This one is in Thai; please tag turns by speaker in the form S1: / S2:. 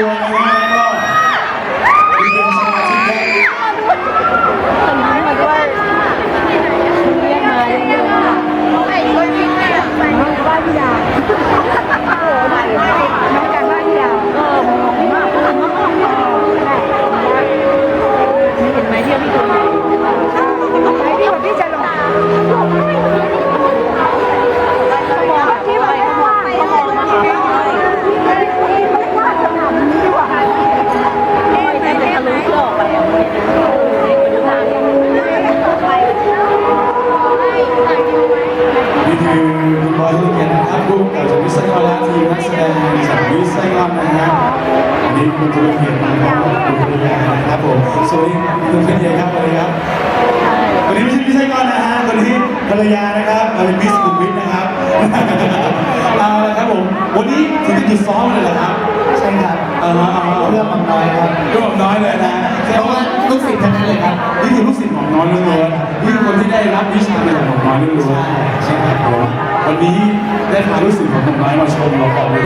S1: ตัวนะครับ คือคุณบอยธุรกินะครับผู้กำกับจากวิศวกรและทีมนักแสดงจากวิศกรนะฮะอันนี้คุณธุรกิจนะครับคุณภรรยานะครับผมสวัสดีคุณภรรยาครับสวัสดีครับวันนี้ไม่ใช่วิศกรนะฮะวันนี้ภรรยานะครับมาเป็นมิสคุณวิทย์นะครับเอาละครับผมวันนี้ถึงจะจุดซ้อมเลยเหรอครับ
S2: ใช่ครับ
S1: เออเออ
S2: เรื่องมังน้อยครับ
S1: ก็บอกน้อยเลยนะ
S2: เพราะว่าลูกศิษย์ทั้งนั้นเลยครับ
S1: นี่คือลูกศิษย์ของน้อยล้วนๆนี่คือคนที่ได้รับวิชามาจากของน้อยล้วนๆ
S2: ใช่ครับ
S1: นี้ได้พาลูกศิษย์ของน้อยมาชมเราก่อนเลย